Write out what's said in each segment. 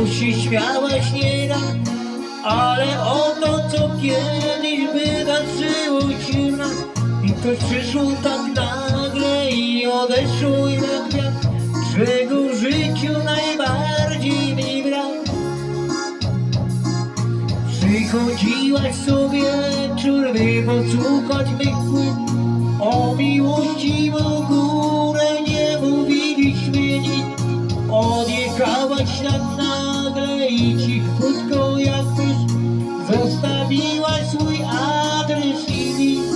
miłości śmiałaś nieraz, ale o to, co kiedyś wydarzyło się nam, i to przyszło tak nagle i odeszło jak wiatr, czego w życiu najbardziej mi brak. Przychodziłaś sobie wieczór, by posłuchać mych O miłości w jak mysz Zostawiłaś swój adres i list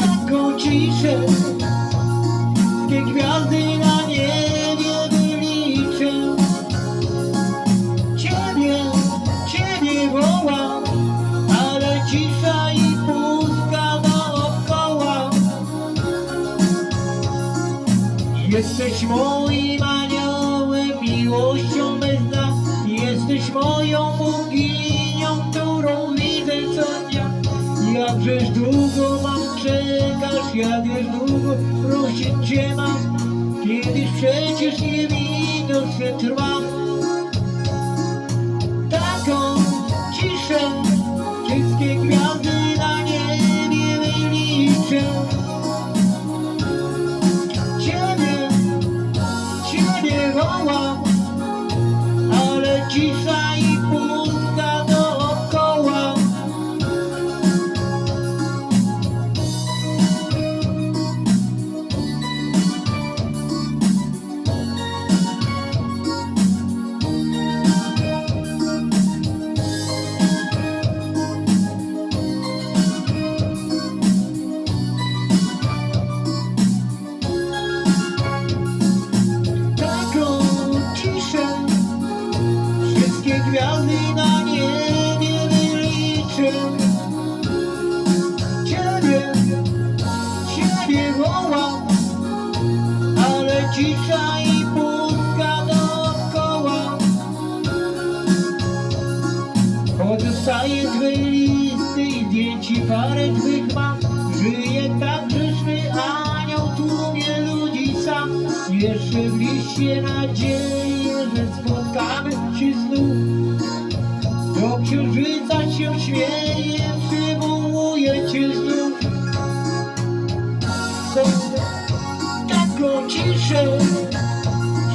Taką, ciszę Te gwiazdy na niebie wyliczę Ciebie, Ciebie wołam, ale cisza i pustka dookoła. Jesteś moim miłością bez dna. Jesteś moją boginią, którą widzę co dnia. Jakżeż długo mam czekasz, jakżeż długo prosić Cię mam, kiedyś przecież niewidoczny trwam taką ciszę Wszystkie gwiazdy na niebie wyliczę Ciebie, Ciebie wołam Ale gwiazdy na niebie wyliczę Ciebie, Ciebie wołam Ale cisza i pustka dookoła Pozostaje Twe listy i zdjęci parę Twych mam Żyje tak grzeszny anioł tłumie ludzi sam. Jeszcze w liście nadzieję, że spotkamy się znów księżyca się śmieje, przywołuje Cię znów. Taką ciszę.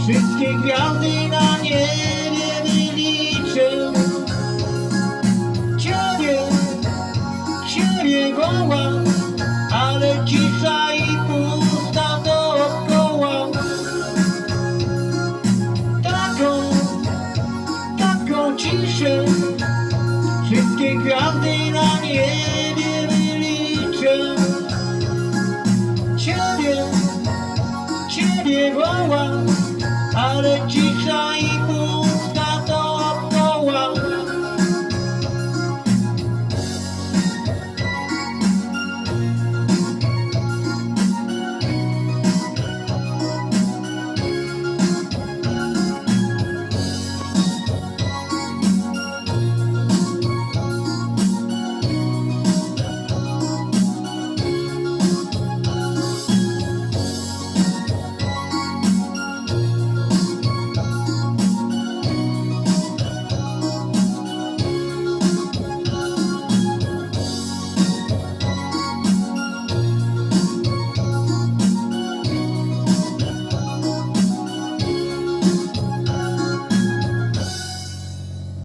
Wszystkie gwiazdy na niebie wyliczę. Ciebie, Ciebie wołam, ale cisza i pusta dookoła. Taką, taką ciszę, Children, children, grow up out of Jesus.